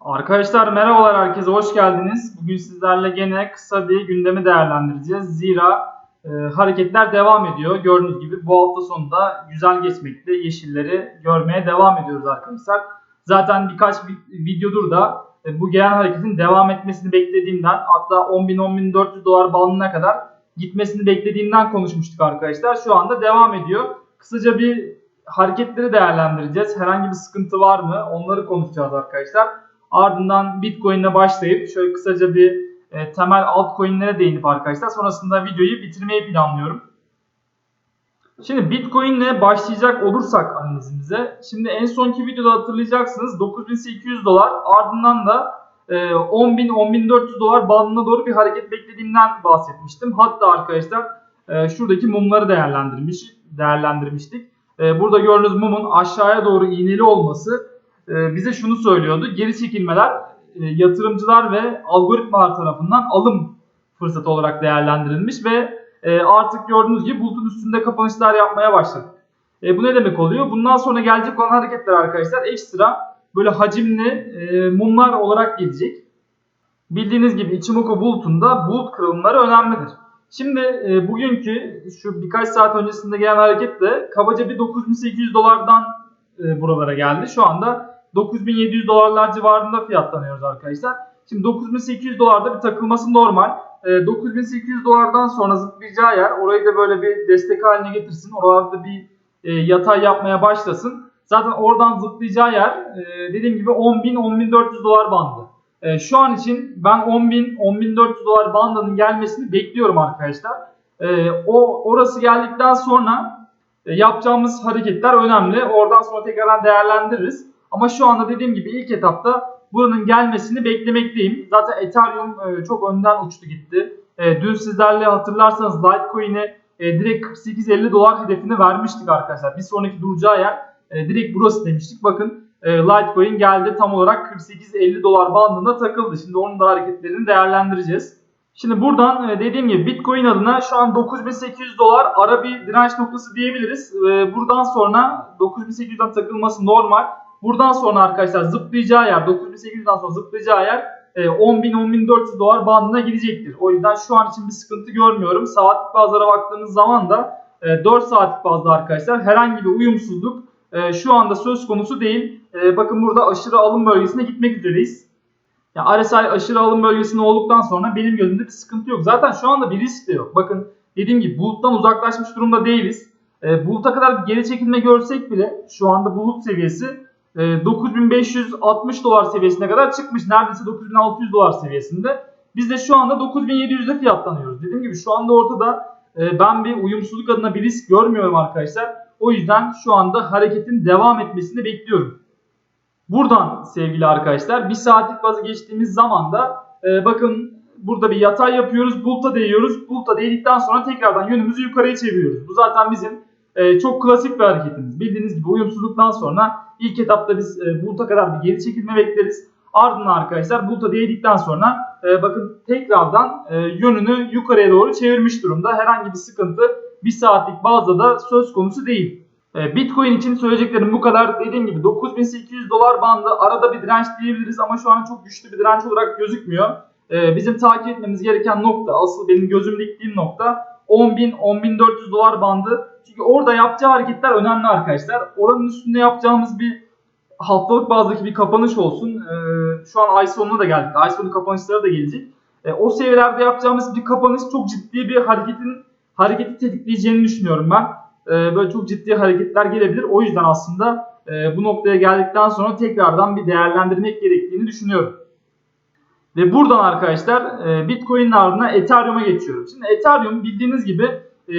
Arkadaşlar merhabalar herkese hoş geldiniz. Bugün sizlerle gene kısa bir gündemi değerlendireceğiz. Zira e, hareketler devam ediyor. Gördüğünüz gibi bu hafta sonunda güzel geçmekte. Yeşilleri görmeye devam ediyoruz arkadaşlar. Zaten birkaç vi- videodur da e, bu gelen hareketin devam etmesini beklediğimden hatta 10.000-10.400 dolar bandına kadar gitmesini beklediğimden konuşmuştuk arkadaşlar. Şu anda devam ediyor. Kısaca bir hareketleri değerlendireceğiz. Herhangi bir sıkıntı var mı? Onları konuşacağız arkadaşlar. Ardından Bitcoin'le başlayıp şöyle kısaca bir e, temel altcoin'lere değinip arkadaşlar sonrasında videoyu bitirmeyi planlıyorum. Şimdi Bitcoin'le başlayacak olursak analizimize. Şimdi en sonki videoda hatırlayacaksınız 9800 dolar ardından da e, 10.000-10.400 dolar bandına doğru bir hareket beklediğimden bahsetmiştim. Hatta arkadaşlar e, şuradaki mumları değerlendirmiş değerlendirmiştik. E, burada gördüğünüz mumun aşağıya doğru iğneli olması e, bize şunu söylüyordu. Geri çekilmeler e, yatırımcılar ve algoritmalar tarafından alım fırsatı olarak değerlendirilmiş ve e, artık gördüğünüz gibi bulutun üstünde kapanışlar yapmaya başladık. E, bu ne demek oluyor? Bundan sonra gelecek olan hareketler arkadaşlar ekstra böyle hacimli mumlar olarak gelecek. Bildiğiniz gibi Ichimoku bulutunda bulut kırılımları önemlidir. Şimdi e, bugünkü şu birkaç saat öncesinde gelen hareket de kabaca bir 9800 dolardan e, buralara geldi. Şu anda 9700 dolarlar civarında fiyatlanıyoruz arkadaşlar. Şimdi 9800 dolarda bir takılması normal. E, 9800 dolardan sonra zıplayacağı yer orayı da böyle bir destek haline getirsin. Oralarda bir e, yatay yapmaya başlasın. Zaten oradan zıplayacağı yer e, dediğim gibi 10.000-10.400 dolar bandı. E, şu an için ben 10.000-10.400 dolar bandının gelmesini bekliyorum arkadaşlar. E, o orası geldikten sonra e, yapacağımız hareketler önemli. Oradan sonra tekrardan değerlendiririz. Ama şu anda dediğim gibi ilk etapta buranın gelmesini beklemekteyim. Zaten Ethereum e, çok önden uçtu gitti. E, dün sizlerle hatırlarsanız Litecoin'e direkt 48-50 dolar hedefini vermiştik arkadaşlar. Bir sonraki duracağı yer direkt burası demiştik. Bakın e, Litecoin geldi tam olarak 48-50 dolar bandında takıldı. Şimdi onun da hareketlerini değerlendireceğiz. Şimdi buradan e, dediğim gibi Bitcoin adına şu an 9800 dolar ara bir direnç noktası diyebiliriz. E, Buradan sonra 9800'den takılması normal. Buradan sonra arkadaşlar zıplayacağı yer 9800'den sonra zıplayacağı yer e, 10.000-10.400 dolar bandına gidecektir. O yüzden şu an için bir sıkıntı görmüyorum. Saatlik bazlara baktığınız zaman da e, 4 saatlik bazda arkadaşlar herhangi bir uyumsuzluk e, şu anda söz konusu değil. E, Bakın burada aşırı alım bölgesine gitmek üzereyiz. Ya RSI aşırı alım bölgesinde olduktan sonra benim gözümde bir sıkıntı yok. Zaten şu anda bir risk de yok. Bakın dediğim gibi buluttan uzaklaşmış durumda değiliz. E, buluta kadar bir geri çekilme görsek bile şu anda bulut seviyesi e, 9560 dolar seviyesine kadar çıkmış. Neredeyse 9600 dolar seviyesinde. Biz de şu anda 9700'de fiyatlanıyoruz. Dediğim gibi şu anda ortada e, ben bir uyumsuzluk adına bir risk görmüyorum arkadaşlar. O yüzden şu anda hareketin devam etmesini bekliyorum. Buradan sevgili arkadaşlar bir saatlik bazı geçtiğimiz zaman da e, bakın burada bir yatay yapıyoruz. Bulta değiyoruz. Bulta değdikten sonra tekrardan yönümüzü yukarıya çeviriyoruz. Bu zaten bizim e, çok klasik bir hareketimiz. Bildiğiniz gibi uyumsuzluktan sonra ilk etapta biz e, bulta kadar bir geri çekilme bekleriz. Ardından arkadaşlar bulta değdikten sonra e, bakın tekrardan e, yönünü yukarıya doğru çevirmiş durumda. Herhangi bir sıkıntı bir saatlik bazda da söz konusu değil. E, Bitcoin için söyleyeceklerim bu kadar. Dediğim gibi 9800 dolar bandı arada bir direnç diyebiliriz ama şu an çok güçlü bir direnç olarak gözükmüyor. E, Bizim takip etmemiz gereken nokta, asıl benim gözüm diktiğim nokta 10.000-10.400 dolar bandı. Çünkü orada yapacağı hareketler önemli arkadaşlar. Oranın üstünde yapacağımız bir haftalık bazdaki bir kapanış olsun. E, Şu an ay sonuna da geldik. Ay sonu da gelecek. O seviyelerde yapacağımız bir kapanış çok ciddi bir hareketin hareketi tetikleyeceğini düşünüyorum ben. E, Böyle çok ciddi hareketler gelebilir. O yüzden aslında e, bu noktaya geldikten sonra tekrardan bir değerlendirmek gerektiğini düşünüyorum. Ve buradan arkadaşlar e, Bitcoin'in ardına Ethereum'a geçiyorum. Şimdi Ethereum bildiğiniz gibi e,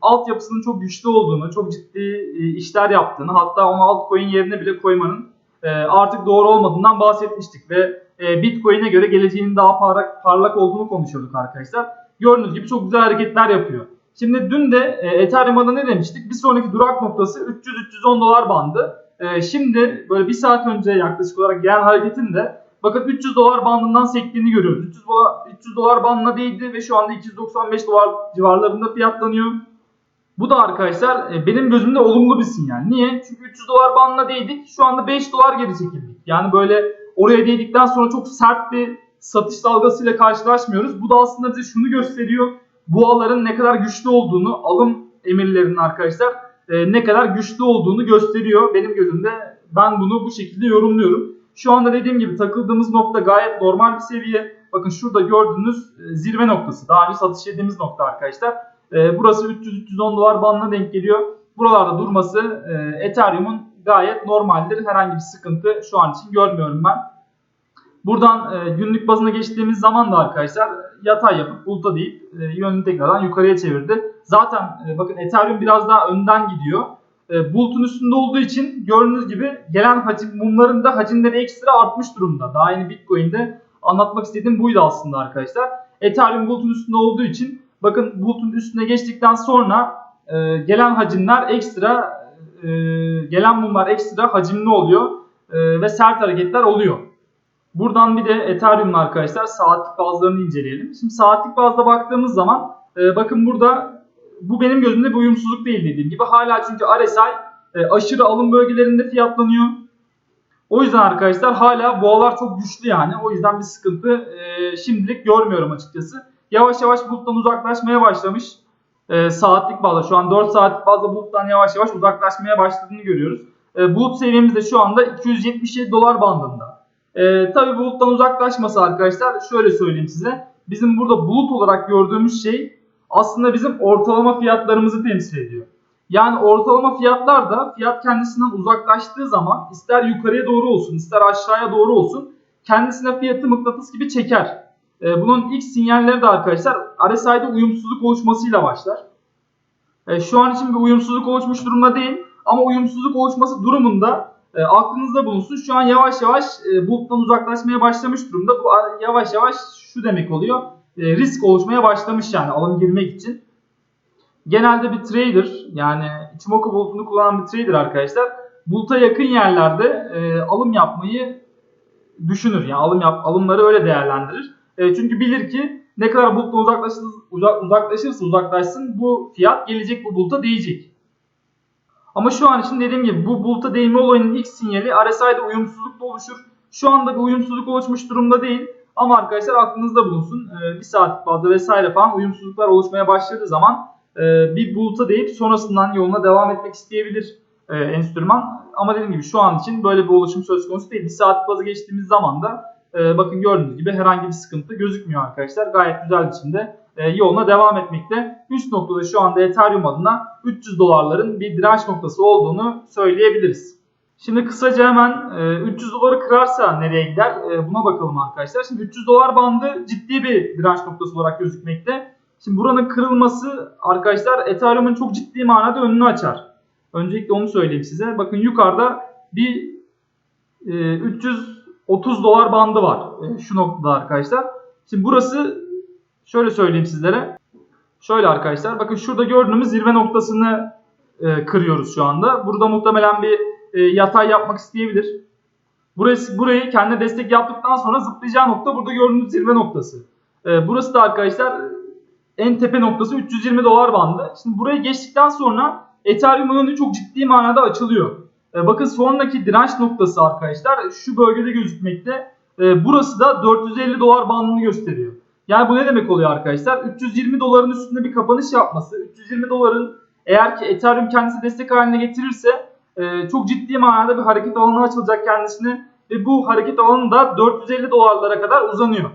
altyapısının çok güçlü olduğunu, çok ciddi e, işler yaptığını, hatta onu altcoin yerine bile koymanın e, artık doğru olmadığından bahsetmiştik ve e, Bitcoin'e göre geleceğinin daha parlak, parlak olduğunu konuşuyorduk arkadaşlar. Gördüğünüz gibi çok güzel hareketler yapıyor. Şimdi dün de e, Ethereum ne demiştik? Bir sonraki durak noktası 300-310 dolar bandı. E, şimdi böyle bir saat önce yaklaşık olarak gelen hareketin de bakın 300 dolar bandından sektiğini görüyoruz. 300 dolar, 300 dolar bandına değdi ve şu anda 295 dolar civarlarında fiyatlanıyor. Bu da arkadaşlar e, benim gözümde olumlu bir sinyal. Niye? Çünkü 300 dolar bandına değdik. Şu anda 5 dolar geri çekildik. Yani böyle oraya değdikten sonra çok sert bir satış dalgasıyla karşılaşmıyoruz. Bu da aslında bize şunu gösteriyor. Boğaların ne kadar güçlü olduğunu, alım emirlerinin arkadaşlar e, ne kadar güçlü olduğunu gösteriyor. Benim gözümde ben bunu bu şekilde yorumluyorum. Şu anda dediğim gibi takıldığımız nokta gayet normal bir seviye. Bakın şurada gördüğünüz e, zirve noktası. Daha önce satış yediğimiz nokta arkadaşlar. E, burası 300-310 dolar bandına denk geliyor. Buralarda durması e, Ethereum'un gayet normaldir. Herhangi bir sıkıntı şu an için görmüyorum ben. Buradan e, günlük bazına geçtiğimiz zaman da arkadaşlar yatay yapıp buluta deyip e, yönünü tekrardan yukarıya çevirdi. Zaten e, bakın Ethereum biraz daha önden gidiyor. E, bulutun üstünde olduğu için gördüğünüz gibi gelen hacim mumların da hacimleri ekstra artmış durumda. Daha yeni Bitcoin'de anlatmak istediğim buydu aslında arkadaşlar. Ethereum bulutun üstünde olduğu için bakın bulutun üstüne geçtikten sonra e, gelen hacimler ekstra e, gelen mumlar ekstra hacimli oluyor e, ve sert hareketler oluyor. Buradan bir de Ethereum'la arkadaşlar saatlik bazlarını inceleyelim. Şimdi saatlik bazda baktığımız zaman e, bakın burada bu benim gözümde bir uyumsuzluk değil dediğim gibi. Hala çünkü RSI e, aşırı alım bölgelerinde fiyatlanıyor. O yüzden arkadaşlar hala boğalar çok güçlü yani. O yüzden bir sıkıntı e, şimdilik görmüyorum açıkçası. Yavaş yavaş buluttan uzaklaşmaya başlamış. E, saatlik bazda şu an 4 saatlik bazda buluttan yavaş yavaş uzaklaşmaya başladığını görüyoruz. E, bulut seviyemiz de şu anda 277 dolar bandında. E, tabii buluttan uzaklaşması arkadaşlar şöyle söyleyeyim size. Bizim burada bulut olarak gördüğümüz şey aslında bizim ortalama fiyatlarımızı temsil ediyor. Yani ortalama fiyatlar da fiyat kendisinden uzaklaştığı zaman ister yukarıya doğru olsun ister aşağıya doğru olsun kendisine fiyatı mıknatıs gibi çeker. E, bunun ilk sinyalleri de arkadaşlar RSI'de uyumsuzluk oluşmasıyla başlar. E, şu an için bir uyumsuzluk oluşmuş durumda değil ama uyumsuzluk oluşması durumunda e, aklınızda bulunsun. Şu an yavaş yavaş e, buluttan uzaklaşmaya başlamış durumda. Bu yavaş yavaş şu demek oluyor. E, risk oluşmaya başlamış yani alım girmek için. Genelde bir trader yani Ichimoku bulutunu kullanan bir trader arkadaşlar buluta yakın yerlerde e, alım yapmayı düşünür. Yani alım yap, alımları öyle değerlendirir. E, çünkü bilir ki ne kadar buluttan uzaklaşırsa, uzak, uzaklaşırsa uzaklaşsın bu fiyat gelecek bu buluta değecek. Ama şu an için dediğim gibi bu buluta değme olayının ilk sinyali RSI'de uyumsuzluk da oluşur. Şu anda bir uyumsuzluk oluşmuş durumda değil. Ama arkadaşlar aklınızda bulunsun. Ee, bir saat fazla vesaire falan uyumsuzluklar oluşmaya başladığı zaman e, bir buluta değip sonrasından yoluna devam etmek isteyebilir e, enstrüman. Ama dediğim gibi şu an için böyle bir oluşum söz konusu değil. Bir saat bazı geçtiğimiz zaman da e, bakın gördüğünüz gibi herhangi bir sıkıntı gözükmüyor arkadaşlar. Gayet güzel biçimde yoluna devam etmekte. Üst noktada şu anda Ethereum adına 300 dolarların bir direnç noktası olduğunu söyleyebiliriz. Şimdi kısaca hemen e, 300 doları kırarsa nereye gider e, buna bakalım arkadaşlar. Şimdi 300 dolar bandı ciddi bir direnç noktası olarak gözükmekte. Şimdi buranın kırılması arkadaşlar Ethereum'un çok ciddi manada önünü açar. Öncelikle onu söyleyeyim size. Bakın yukarıda bir e, 330 dolar bandı var e, şu noktada arkadaşlar. Şimdi burası şöyle söyleyeyim sizlere. Şöyle arkadaşlar bakın şurada gördüğümüz zirve noktasını e, kırıyoruz şu anda. Burada muhtemelen bir e, yatay yapmak isteyebilir. Burası, burayı kendine destek yaptıktan sonra zıplayacağı nokta burada gördüğünüz zirve noktası. E, burası da arkadaşlar en tepe noktası 320 dolar bandı. Şimdi buraya geçtikten sonra Ethereum'un önü çok ciddi manada açılıyor. E, bakın sonraki direnç noktası arkadaşlar şu bölgede gözükmekte. E, burası da 450 dolar bandını gösteriyor. Yani bu ne demek oluyor arkadaşlar? 320 doların üstünde bir kapanış yapması, 320 doların eğer ki Ethereum kendisi destek haline getirirse e, çok ciddi manada bir hareket alanı açılacak kendisine ve bu hareket alanı da 450 dolarlara kadar uzanıyor.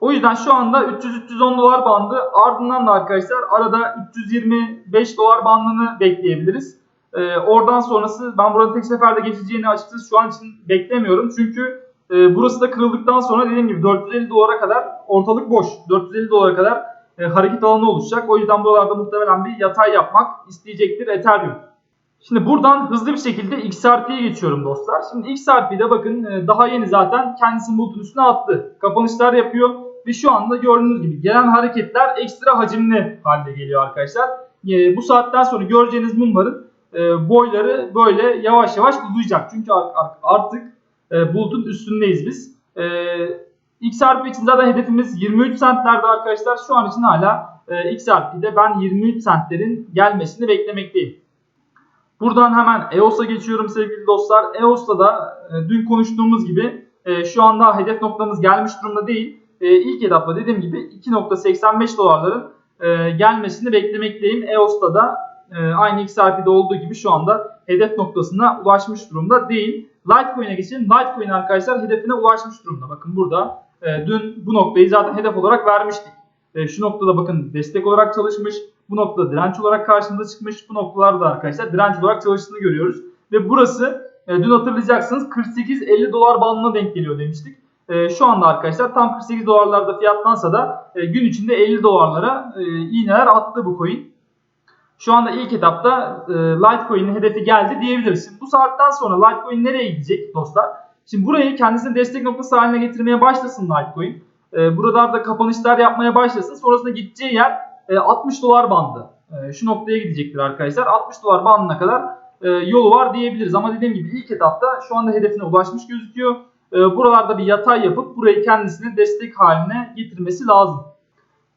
O yüzden şu anda 300-310 dolar bandı ardından da arkadaşlar arada 325 dolar bandını bekleyebiliriz. E, oradan sonrası ben buranın tek seferde geçeceğini açıkçası şu an için beklemiyorum. Çünkü e, burası da kırıldıktan sonra dediğim gibi 450 dolara kadar ortalık boş. 450 dolara kadar e, hareket alanı oluşacak. O yüzden buralarda muhtemelen bir yatay yapmak isteyecektir Ethereum. Şimdi buradan hızlı bir şekilde XRP'ye geçiyorum dostlar. Şimdi XRP'de bakın e, daha yeni zaten kendisini bulutun üstüne attı. Kapanışlar yapıyor ve şu anda gördüğünüz gibi gelen hareketler ekstra hacimli halde geliyor arkadaşlar. E, bu saatten sonra göreceğiniz mumların e, boyları böyle yavaş yavaş uzayacak. Çünkü artık e, bulutun üstündeyiz biz. E, XRP için zaten hedefimiz 23 centlerde arkadaşlar. Şu an için hala e, XRP'de ben 23 centlerin gelmesini beklemekteyim. Buradan hemen EOS'a geçiyorum sevgili dostlar. EOS'ta da e, dün konuştuğumuz gibi e, şu anda hedef noktamız gelmiş durumda değil. E, ilk etapta dediğim gibi 2.85 dolarların e, gelmesini beklemekteyim. EOS'ta da aynı XRP'de olduğu gibi şu anda hedef noktasına ulaşmış durumda değil. Litecoin'e geçelim. Litecoin arkadaşlar hedefine ulaşmış durumda. Bakın burada e, dün bu noktayı zaten hedef olarak vermiştik. E, şu noktada bakın destek olarak çalışmış. Bu noktada direnç olarak karşımıza çıkmış. Bu noktalarda arkadaşlar direnç olarak çalıştığını görüyoruz. Ve burası e, dün hatırlayacaksınız 48-50 dolar bandına denk geliyor demiştik. E, şu anda arkadaşlar tam 48 dolarlarda fiyatlansa da e, gün içinde 50 dolarlara e, iğneler attı bu coin. Şu anda ilk etapta e, Litecoin'in hedefi geldi diyebiliriz. Bu saatten sonra Litecoin nereye gidecek dostlar? Şimdi burayı kendisine destek noktası haline getirmeye başlasın Litecoin. E, buralarda kapanışlar yapmaya başlasın. Sonrasında gideceği yer e, 60 dolar bandı. E, şu noktaya gidecektir arkadaşlar. 60 dolar bandına kadar e, yolu var diyebiliriz. Ama dediğim gibi ilk etapta şu anda hedefine ulaşmış gözüküyor. E, buralarda bir yatay yapıp burayı kendisine destek haline getirmesi lazım.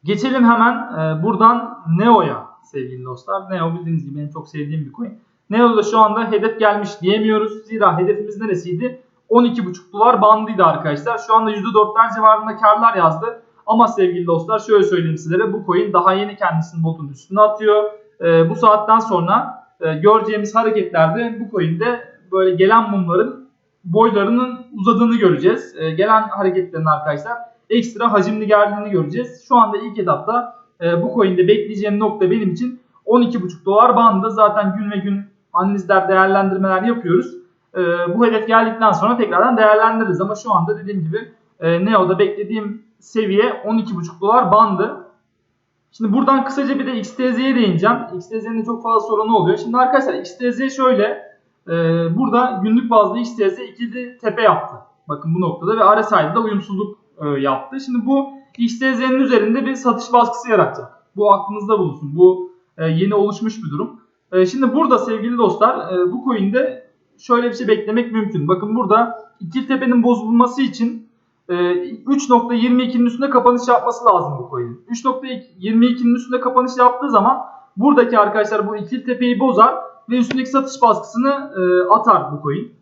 Geçelim hemen e, buradan Neo'ya sevgili dostlar. Neo bildiğiniz gibi benim çok sevdiğim bir coin. Neo'da şu anda hedef gelmiş diyemiyoruz. Zira hedefimiz neresiydi? 12,5 dolar bandıydı arkadaşlar. Şu anda %4'ler civarında karlar yazdı. Ama sevgili dostlar şöyle söyleyeyim sizlere. Bu coin daha yeni kendisini botun üstüne atıyor. E, bu saatten sonra e, göreceğimiz hareketlerde bu coin'de böyle gelen mumların boylarının uzadığını göreceğiz. E, gelen hareketlerin arkadaşlar ekstra hacimli geldiğini göreceğiz. Şu anda ilk etapta e, bu coin'de bekleyeceğim nokta benim için 12,5 dolar bandı. Zaten gün ve gün analizler, değerlendirmeler yapıyoruz. E, bu hedef geldikten sonra tekrardan değerlendiririz. Ama şu anda dediğim gibi e, Neo'da beklediğim seviye 12,5 dolar bandı. Şimdi buradan kısaca bir de XTZ'ye değineceğim. XTZ'nin çok fazla sorunu oluyor. Şimdi arkadaşlar XTZ şöyle. E, burada günlük bazda XTZ ikili tepe yaptı. Bakın bu noktada ve RSI'de de uyumsuzluk e, yaptı. Şimdi bu XTZ'nin üzerinde bir satış baskısı yaratacak. Bu aklınızda bulunsun. Bu e, yeni oluşmuş bir durum. E, şimdi burada sevgili dostlar e, bu coin'de şöyle bir şey beklemek mümkün. Bakın burada ikili tepenin bozulması için e, 3.22'nin üstünde kapanış yapması lazım bu coin'in. 3.22'nin üstünde kapanış yaptığı zaman buradaki arkadaşlar bu ikili tepeyi bozar ve üstündeki satış baskısını e, atar bu coin.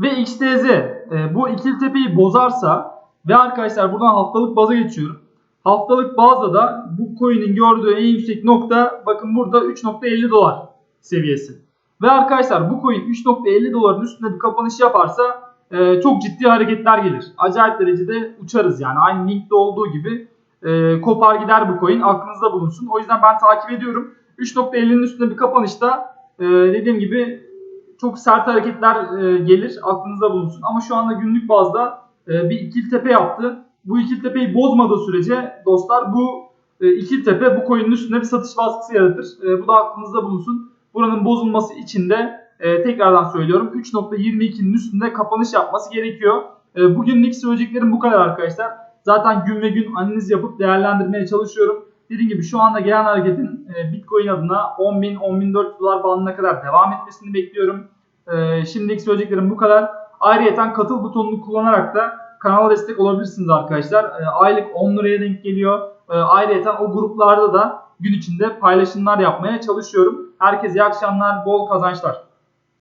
Ve XTZ e, bu ikili tepeyi bozarsa ve arkadaşlar buradan haftalık baza geçiyorum. Haftalık bazda da bu coin'in gördüğü en yüksek nokta bakın burada 3.50 dolar seviyesi. Ve arkadaşlar bu coin 3.50 doların üstünde bir kapanış yaparsa e, çok ciddi hareketler gelir. Acayip derecede uçarız yani. Aynı linkte olduğu gibi e, kopar gider bu coin. Aklınızda bulunsun. O yüzden ben takip ediyorum. 3.50'nin üstünde bir kapanışta e, dediğim gibi çok sert hareketler e, gelir. Aklınızda bulunsun. Ama şu anda günlük bazda e, bir ikili tepe yaptı. Bu ikili tepeyi bozmadığı sürece dostlar bu e, ikili tepe bu coin'in üstünde bir satış baskısı yaratır. E, bu da aklınızda bulunsun. Buranın bozulması için de e, tekrardan söylüyorum 3.22'nin üstünde kapanış yapması gerekiyor. E, bugünlük söyleyeceklerim bu kadar arkadaşlar. Zaten gün ve gün analiz yapıp değerlendirmeye çalışıyorum. Dediğim gibi şu anda gelen hareketin e, Bitcoin adına 10.000-10.400 dolar bandına kadar devam etmesini bekliyorum. E, şimdilik söyleyeceklerim bu kadar. Ayrıca katıl butonunu kullanarak da kanala destek olabilirsiniz arkadaşlar. E, aylık 10 liraya denk geliyor. E, ayrıca o gruplarda da gün içinde paylaşımlar yapmaya çalışıyorum. Herkese iyi akşamlar, bol kazançlar.